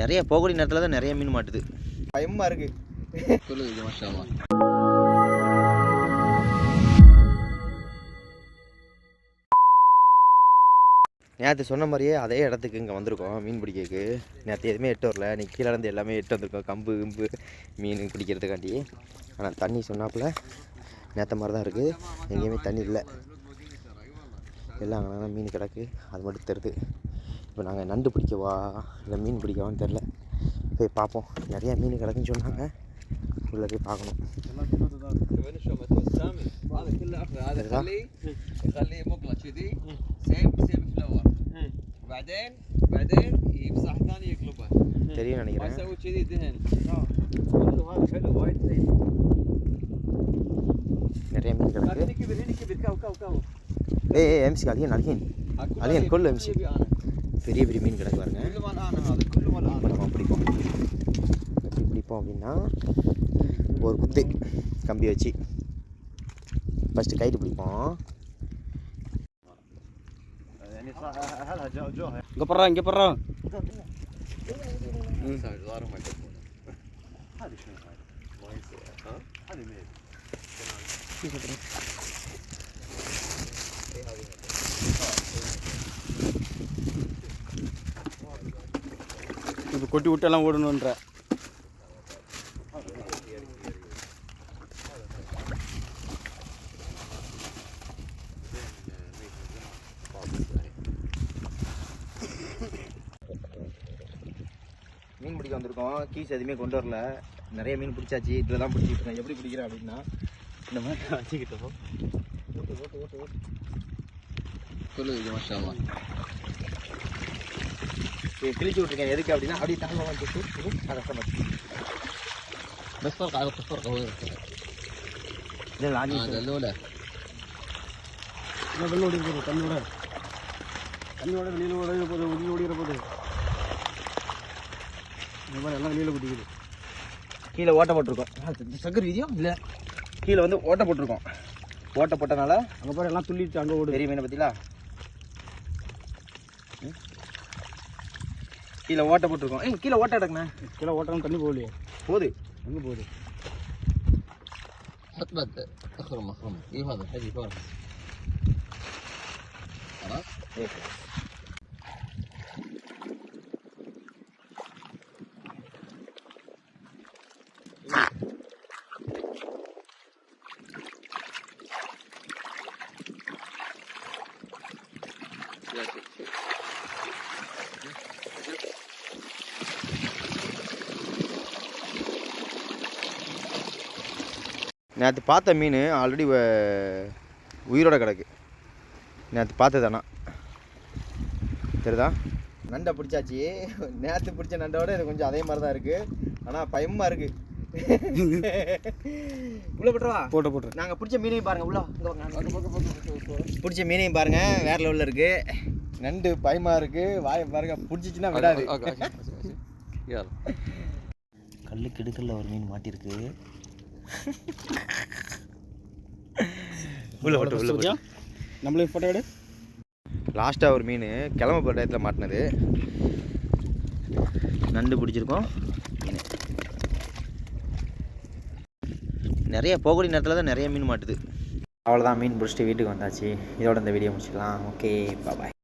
நிறைய போகக்கூடிய நேரத்தில் தான் நிறைய மீன் மாட்டுது. பயமாக இருக்குது சொல்லுங்க மாஷாமா நேற்று சொன்ன மாதிரியே அதே இடத்துக்கு இங்கே வந்திருக்கோம் மீன் பிடிக்கிறதுக்கு. நேற்று எதுவுமே எட்டு வரல. நீ கீழே இருந்து எல்லாமே எட்டு வந்திருக்கோம். கம்பு கிம்பு மீன் பிடிக்கிறதுக்காண்டி. ஆனால் தண்ணி சொன்னாப்புல நேற்ற மாதிரி தான் இருக்குது எங்கேயுமே தண்ணி இல்லை. எல்லாம் அங்கே மீன் கிடக்கு. அது மட்டும் தருது இப்போ நாங்கள் நண்டு பிடிக்கவா இல்லை மீன் பிடிக்கவான்னு தெரில. போய் பார்ப்போம். நிறையா மீன் கிடக்குன்னு சொன்னாங்க. உள்ளே போய் பார்க்கணும். தெரியும் நினைக்கிறேன். நிறைய மீன் கிடக்கு. ஏய் ஏய் எம்சி அலியன் அலியன். அலியன் கொள்ளு எம்சி பெரிய பெரிய மீன் கிடக்கு பாருங்க. நம்ம பிடிப்போம் எப்படி பிடிப்போம் அப்படின்னா ஒரு குத்து கம்பி வச்சு ஃபஸ்ட்டு கயிறு பிடிப்போம். இங்கே போடுறோம் இங்கே போடுறோம் அது இப்போ கொட்டி விட்டெல்லாம் ஓடணுன்ற. மீன் பிடிக்க வந்திருக்கோம். கீஸ் எதுவுமே கொண்டு வரல. நிறைய மீன் பிடிச்சாச்சு. இதில் தான் பிடிச்சிட்டு இருக்கேன். எப்படி பிடிக்கிறேன் அப்படின்னா இந்த மாதிரி வச்சுக்கிட்டோம் ஓட்டு ஓட்டு ஓட்டு ஓட்டு. சொல்லு இது கிழிச்சு விட்ருக்கேன் எதுக்கு அப்படின்னா அப்படியே தங்க வந்துட்டு அதை சமைச்சு பெஸ்ட் ஒர்க் பெஸ்ட் ஒர்க் இல்லை லாஜி வெள்ளோட இல்லை தண்ணியோட தண்ணியோட வெளியில் ஓட போது வெளியில் ஓடிக்கிற இந்த மாதிரி எல்லாம் வெளியில் குட்டிக்குது கீழே ஓட்ட போட்டிருக்கோம். சக்கர் வீதியோ? இல்லை. கீழே வந்து ஓட்ட போட்டிருக்கோம். ஓட்ட போட்டனால அங்கே போகிற எல்லாம் துள்ளிட்டு அங்கே ஓடு தெரியுமே மீனை பார்த்தீங்களா கீழே ஓட்டை போட்டிருக்கோம் ஏய் கீழே ஓட்டை எடுக்கண்ணே கீழே ஓட்டணும் தண்ணி போகலையே போகுது எங்கே போகுது حط بد اخرم اخرم ايه هذا حجي فرق خلاص يا நேற்று பார்த்த மீன் ஆல்ரெடி உயிரோட கிடக்கு. நேற்று பார்த்ததானா தெரியுதா? நண்டை பிடிச்சாச்சு. நேற்று பிடிச்ச நண்டோட இது கொஞ்சம் அதே மாதிரி தான் இருக்குது ஆனால் பயமாக இருக்குது உள்ள போட்டுருவா? போட்டு போட்டு. நாங்கள் பிடிச்ச மீனையும் பாருங்கள் உள்ள. பிடிச்ச மீனையும் பாருங்கள் வேற லெவலில் இருக்குது நண்டு பயமாக இருக்குது வாயை பாருங்கள் பிடிச்சிச்சின்னா விடாது. கல்லுக்கு இடுக்கல்ல ஒரு மீன் மாட்டிருக்கு. உள்ள போட்டு உள்ள போட்டு நம்மளே ஃபோட்டோ எடு. லாஸ்ட்டாக ஒரு மீன் கிளம்ப போகிற டயத்தில் மாட்டினது. நண்டு பிடிச்சிருக்கோம். நிறைய போகக்கூடிய நேரத்தில் தான் நிறைய மீன் மாட்டுது. அவ்வளோதான் மீன் பிடிச்சிட்டு வீட்டுக்கு வந்தாச்சு. இதோட இந்த வீடியோ முடிச்சுக்கலாம். Okay bye